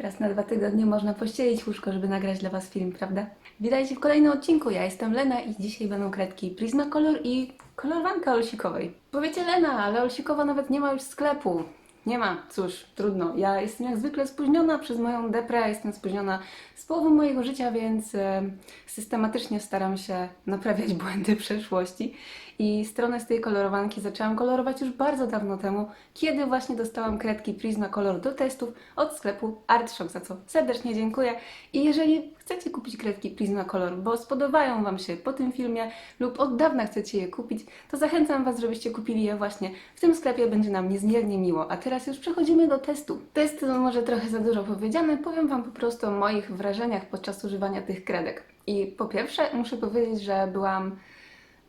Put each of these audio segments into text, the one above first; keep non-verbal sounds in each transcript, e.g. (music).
Raz na dwa tygodnie można pościelić łóżko, żeby nagrać dla Was film, prawda? Witajcie w kolejnym odcinku. Ja jestem Lena i dzisiaj będą kredki Prismacolor i kolorowanka olsikowej. Powiecie Lena, ale olsikowa nawet nie ma już sklepu. Nie ma, cóż, trudno. Ja jestem jak zwykle spóźniona przez moją deprę, jestem spóźniona z połową mojego życia, więc e, systematycznie staram się naprawiać błędy przeszłości. I stronę z tej kolorowanki zaczęłam kolorować już bardzo dawno temu, kiedy właśnie dostałam kredki Prismacolor do testów od sklepu Artshop, za co serdecznie dziękuję. I jeżeli chcecie kupić kredki Prismacolor, bo spodobają Wam się po tym filmie lub od dawna chcecie je kupić, to zachęcam Was, żebyście kupili je właśnie w tym sklepie, będzie nam niezmiernie miło. A teraz już przechodzimy do testu. Test to może trochę za dużo powiedziane, powiem Wam po prostu o moich wrażeniach podczas używania tych kredek. I po pierwsze muszę powiedzieć, że byłam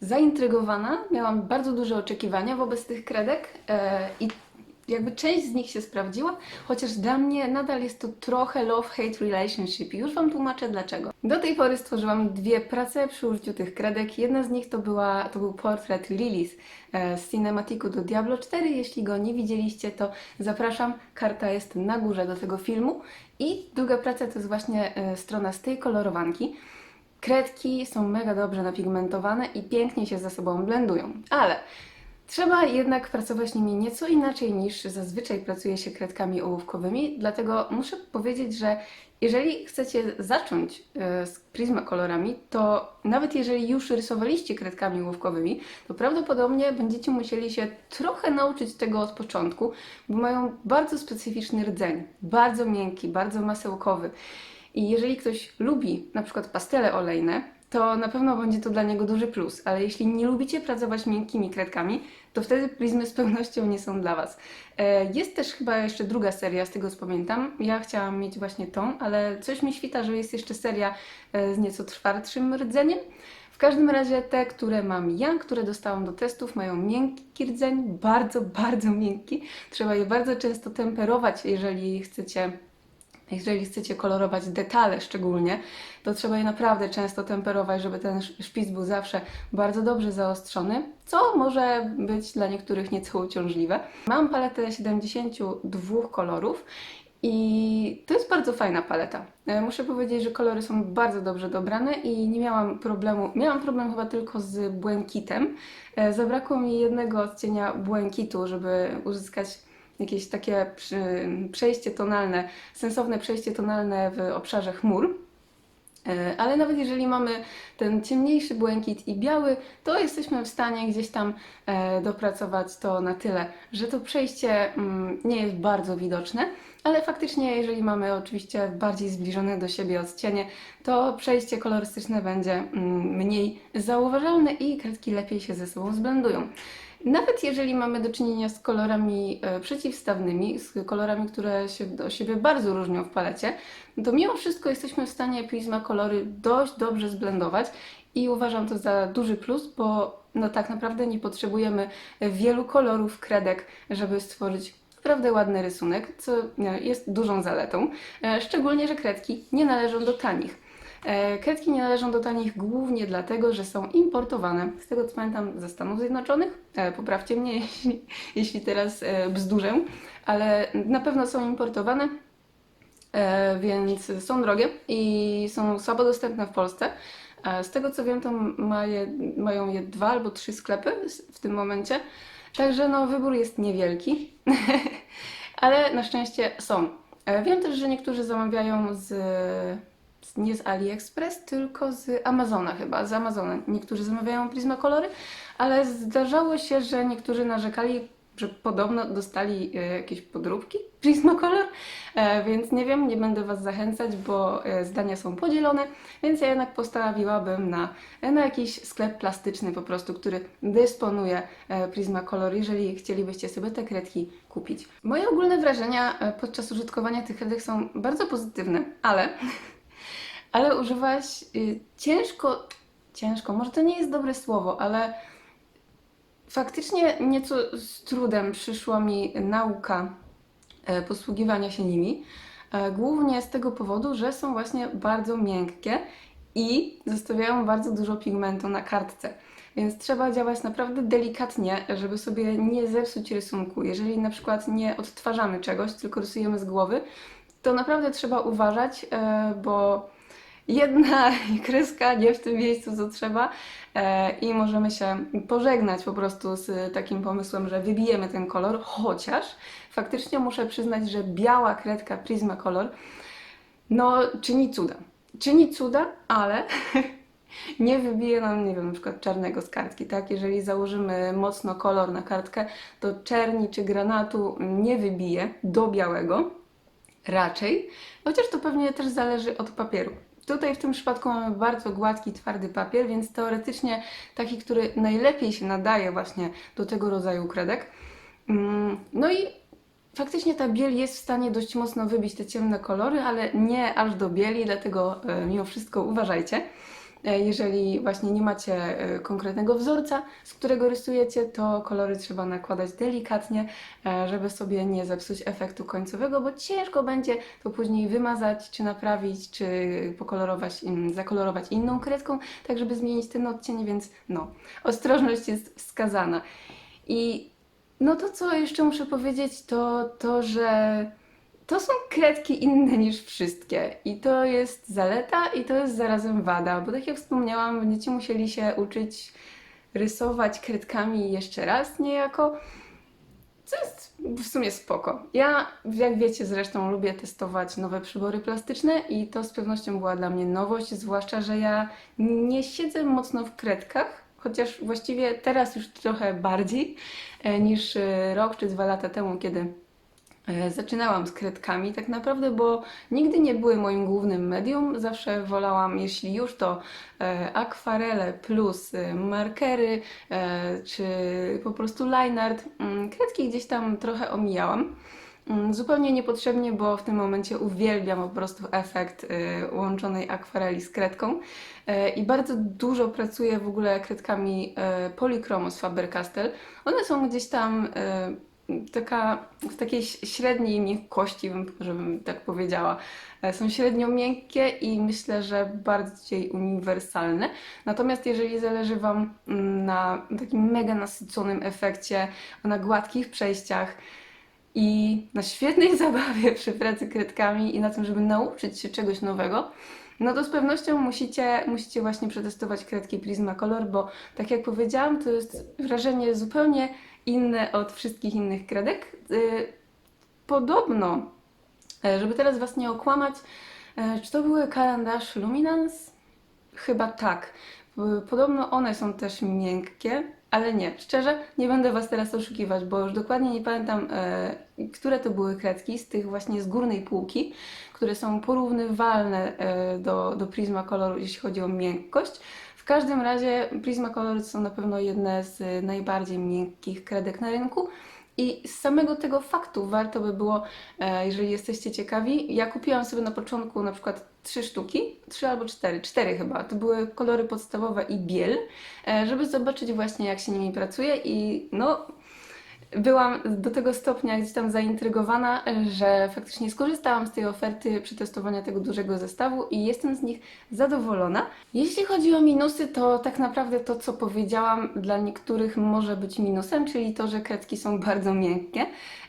zaintrygowana, miałam bardzo duże oczekiwania wobec tych kredek e, i jakby część z nich się sprawdziła, chociaż dla mnie nadal jest to trochę love-hate relationship już Wam tłumaczę dlaczego. Do tej pory stworzyłam dwie prace przy użyciu tych kredek. Jedna z nich to, była, to był portret Lilith e, z Cinematiku do Diablo 4. Jeśli go nie widzieliście, to zapraszam. Karta jest na górze do tego filmu. I druga praca to jest właśnie e, strona z tej kolorowanki. Kredki są mega dobrze napigmentowane i pięknie się ze sobą blendują, ale trzeba jednak pracować nimi nieco inaczej niż zazwyczaj pracuje się kredkami ołówkowymi, dlatego muszę powiedzieć, że jeżeli chcecie zacząć e, z Prismacolorami, to nawet jeżeli już rysowaliście kredkami ołówkowymi, to prawdopodobnie będziecie musieli się trochę nauczyć tego od początku, bo mają bardzo specyficzny rdzeń, bardzo miękki, bardzo masełkowy. I jeżeli ktoś lubi na przykład pastele olejne, to na pewno będzie to dla niego duży plus, ale jeśli nie lubicie pracować miękkimi kredkami, to wtedy prizmy z pewnością nie są dla Was. E, Jest też chyba jeszcze druga seria, z tego co pamiętam. Ja chciałam mieć właśnie tą, ale coś mi świta, że jest jeszcze seria e, z nieco twardszym rdzeniem. W każdym razie te, które mam ja, które dostałam do testów, mają miękki rdzeń, bardzo, bardzo miękki. Trzeba je bardzo często temperować, jeżeli chcecie jeżeli chcecie kolorować detale szczególnie, to trzeba je naprawdę często temperować, żeby ten sz- szpic był zawsze bardzo dobrze zaostrzony, co może być dla niektórych nieco uciążliwe. Mam paletę 72 kolorów i to jest bardzo fajna paleta. E, Muszę powiedzieć, że kolory są bardzo dobrze dobrane i nie miałam problemu. Miałam problem chyba tylko z błękitem. E, Zabrakło mi jednego odcienia błękitu, żeby uzyskać jakieś takie przejście tonalne, sensowne przejście tonalne w obszarze chmur. E, Ale nawet jeżeli mamy ten ciemniejszy błękit i biały, to jesteśmy w stanie gdzieś tam e, dopracować to na tyle, że to przejście mm, nie jest bardzo widoczne, ale faktycznie jeżeli mamy oczywiście bardziej zbliżone do siebie odcienie, to przejście kolorystyczne będzie mm, mniej zauważalne i kredki lepiej się ze sobą zblendują. Nawet jeżeli mamy do czynienia z kolorami e, przeciwstawnymi, z kolorami, które się do siebie bardzo różnią w palecie, to mimo wszystko jesteśmy w stanie Prisma kolory dość dobrze zblendować i uważam to za duży plus, bo no tak naprawdę nie potrzebujemy wielu kolorów kredek, żeby stworzyć naprawdę ładny rysunek, co e, jest dużą zaletą. E, Szczególnie, że kredki nie należą do tanich. E, Kredki nie należą do tanich głównie dlatego, że są importowane. Z tego co pamiętam ze Stanów Zjednoczonych. E, Poprawcie mnie, (laughs) jeśli, jeśli teraz e, bzdurzę, ale na pewno są importowane. Więc są drogie i są słabo dostępne w Polsce. Z tego co wiem, to ma je, mają je dwa albo trzy sklepy w tym momencie. Także no, wybór jest niewielki, (laughs) ale na szczęście są. Wiem też, że niektórzy zamawiają z nie z AliExpress, tylko z Amazona chyba, z Amazona. Niektórzy zamawiają Prismakolory, ale zdarzało się, że niektórzy narzekali, że podobno dostali e, jakieś podróbki Prismacolor, e, więc nie wiem, nie będę Was zachęcać, bo e, zdania są podzielone, więc ja jednak postawiłabym na, na jakiś sklep plastyczny po prostu, który dysponuje Prismacolor, jeżeli chcielibyście sobie te kredki kupić. Moje ogólne wrażenia podczas użytkowania tych kredek są bardzo pozytywne, ale, (laughs) ale używać y, ciężko, ciężko, może to nie jest dobre słowo, ale Faktycznie nieco z trudem przyszła mi nauka e, posługiwania się nimi. e, Głównie z tego powodu, że są właśnie bardzo miękkie i zostawiają bardzo dużo pigmentu na kartce. Więc trzeba działać naprawdę delikatnie, żeby sobie nie zepsuć rysunku. Jeżeli na przykład nie odtwarzamy czegoś, tylko rysujemy z głowy, to naprawdę trzeba uważać, e, bo jedna (laughs) kreska nie w tym miejscu, co trzeba e, i możemy się pożegnać po prostu z takim pomysłem, że wybijemy ten kolor, chociaż faktycznie muszę przyznać, że biała kredka Prismacolor no czyni cuda. Czyni cuda, ale (laughs) nie wybije nam, nie wiem, na przykład czarnego z kartki, tak? Jeżeli założymy mocno kolor na kartkę, to czerni czy granatu nie wybije do białego, raczej, chociaż to pewnie też zależy od papieru. Tutaj w tym przypadku mamy bardzo gładki, twardy papier, więc teoretycznie taki, który najlepiej się nadaje właśnie do tego rodzaju kredek. Mm, No i faktycznie ta biel jest w stanie dość mocno wybić te ciemne kolory, ale nie aż do bieli, dlatego e, mimo wszystko uważajcie. E, Jeżeli właśnie nie macie e, konkretnego wzorca, z którego rysujecie, to kolory trzeba nakładać delikatnie, e, żeby sobie nie zepsuć efektu końcowego, bo ciężko będzie to później wymazać, czy naprawić, czy pokolorować, zakolorować inną kredką, tak żeby zmienić ten odcień, więc no, ostrożność jest wskazana. I no to, co jeszcze muszę powiedzieć, to to, że to są kredki inne niż wszystkie. I to jest zaleta, i to jest zarazem wada, bo tak jak wspomniałam, będziecie musieli się uczyć rysować kredkami jeszcze raz niejako. Co jest w sumie spoko. Ja, jak wiecie zresztą, lubię testować nowe przybory plastyczne i to z pewnością była dla mnie nowość, zwłaszcza, że ja nie siedzę mocno w kredkach, chociaż właściwie teraz już trochę bardziej e, niż e, rok czy dwa lata temu, kiedy zaczynałam z kredkami tak naprawdę, bo nigdy nie były moim głównym medium. Zawsze wolałam, jeśli już to e, akwarele plus e, markery e, czy po prostu line art. Mm, Kredki gdzieś tam trochę omijałam. Mm, Zupełnie niepotrzebnie, bo w tym momencie uwielbiam po prostu efekt łączonej akwareli z kredką i bardzo dużo pracuję w ogóle kredkami Polychromo z Faber-Castell. One są gdzieś tam taka, w takiej średniej miękkości, bym, żebym tak powiedziała. E, Są średnio miękkie i myślę, że bardziej uniwersalne. Natomiast jeżeli zależy Wam mm, na takim mega nasyconym efekcie, na gładkich przejściach, i na świetnej (laughs) zabawie przy pracy kredkami i na tym, żeby nauczyć się czegoś nowego, no to z pewnością musicie, musicie właśnie przetestować kredki Prismacolor, bo tak jak powiedziałam, to jest wrażenie zupełnie inne od wszystkich innych kredek. Yy, Podobno, e, żeby teraz Was nie okłamać, e, czy to były kalendarz Luminance? Chyba tak. Y, Podobno one są też miękkie, ale nie. Szczerze, nie będę Was teraz oszukiwać, bo już dokładnie nie pamiętam, e, które to były kredki z tych właśnie z górnej półki, które są porównywalne e, do, do Prismacolor, jeśli chodzi o miękkość. W każdym razie Prismacolor są na pewno jedne z najbardziej miękkich kredek na rynku. I z samego tego faktu warto by było, e, jeżeli jesteście ciekawi, ja kupiłam sobie na początku na przykład trzy sztuki, trzy albo cztery, cztery chyba. To były kolory podstawowe i biel, e, żeby zobaczyć właśnie jak się nimi pracuje i no byłam do tego stopnia gdzieś tam zaintrygowana, że faktycznie skorzystałam z tej oferty przetestowania tego dużego zestawu i jestem z nich zadowolona. Jeśli chodzi o minusy, to tak naprawdę to, co powiedziałam, dla niektórych może być minusem, czyli to, że kredki są bardzo miękkie,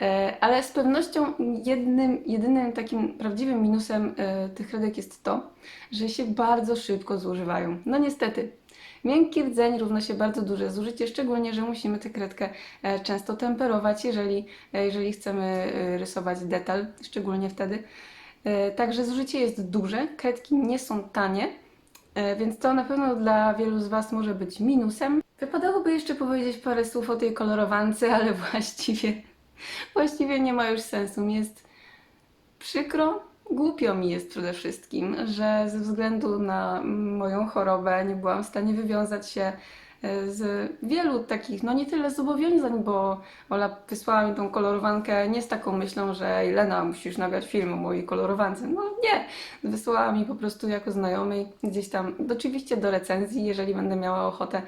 E, ale z pewnością jednym, jedynym takim prawdziwym minusem e, tych kredek jest to, że się bardzo szybko zużywają. No niestety, Miękki rdzeń równa się bardzo duże zużycie, szczególnie, że musimy tę kredkę e, często temperować, jeżeli, e, jeżeli chcemy e, rysować detal, szczególnie wtedy. Także zużycie jest duże, kredki nie są tanie, więc to na pewno dla wielu z Was może być minusem. Wypadałoby jeszcze powiedzieć parę słów o tej kolorowance, ale (laughs) właściwie, właściwie nie ma już sensu. Jest przykro, głupio mi jest przede wszystkim, że ze względu na moją chorobę nie byłam w stanie wywiązać się e, z wielu takich, no nie tyle zobowiązań, bo Ola wysłała mi tą kolorowankę nie z taką myślą, że "Ej, Lena, musisz nagrać film o mojej kolorowance. No nie, wysłała mi po prostu jako znajomej gdzieś tam, oczywiście do recenzji, jeżeli będę miała ochotę.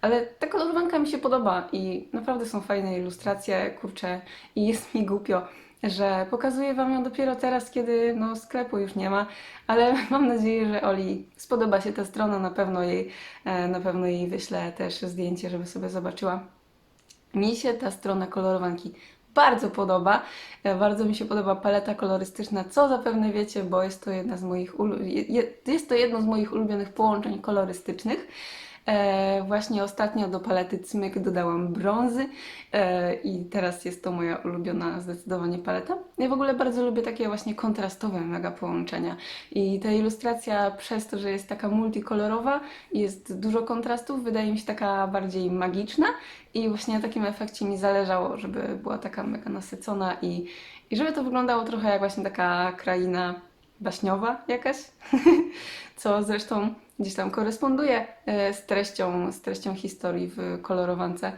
Ale ta kolorowanka mi się podoba i naprawdę są fajne ilustracje, kurczę, i jest mi głupio, że pokazuję Wam ją dopiero teraz, kiedy no, sklepu już nie ma, ale (laughs) mam nadzieję, że Oli spodoba się ta strona, na pewno jej, e, na pewno jej wyślę też zdjęcie, żeby sobie zobaczyła. Mi się ta strona kolorowanki bardzo podoba. E, Bardzo mi się podoba paleta kolorystyczna, co zapewne wiecie, bo jest to jedna z moich jest to jedno z moich ulubionych połączeń kolorystycznych. E, właśnie ostatnio do palety Cmyk dodałam brązy e, i teraz jest to moja ulubiona zdecydowanie paleta. Ja w ogóle bardzo lubię takie właśnie kontrastowe mega połączenia i ta ilustracja przez to, że jest taka multikolorowa jest dużo kontrastów, wydaje mi się taka bardziej magiczna i właśnie na takim efekcie mi zależało, żeby była taka mega nasycona i, i żeby to wyglądało trochę jak właśnie taka kraina baśniowa jakaś, (laughs) co zresztą gdzieś tam koresponduje e, z treścią, z treścią historii w kolorowance.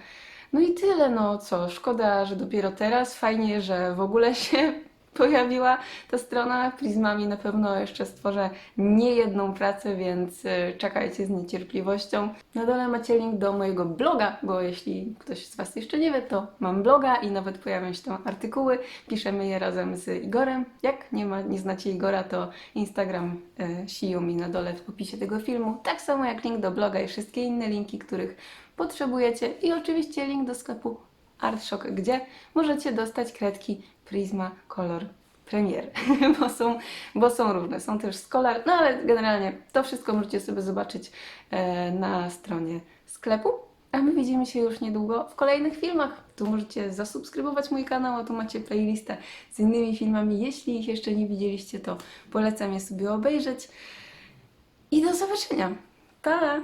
No i tyle, no co, szkoda, że dopiero teraz, fajnie, że w ogóle się pojawiła ta strona. Prizmami na pewno jeszcze stworzę nie jedną pracę, więc e, czekajcie z niecierpliwością. Na dole macie link do mojego bloga, bo jeśli ktoś z Was jeszcze nie wie, to mam bloga i nawet pojawią się tam artykuły. Piszemy je razem z Igorem. Jak nie, ma, nie znacie Igora, to Instagram e, mi na dole w opisie tego filmu. Tak samo jak link do bloga i wszystkie inne linki, których potrzebujecie. I oczywiście link do sklepu Artshock, gdzie możecie dostać kredki Prisma Color Premier, (laughs) bo są, bo są różne. Są też Scholar, no ale generalnie to wszystko możecie sobie zobaczyć e, na stronie sklepu. A my widzimy się już niedługo w kolejnych filmach. Tu możecie zasubskrybować mój kanał, a tu macie playlistę z innymi filmami. Jeśli ich jeszcze nie widzieliście, to polecam je sobie obejrzeć. I do zobaczenia. Pa!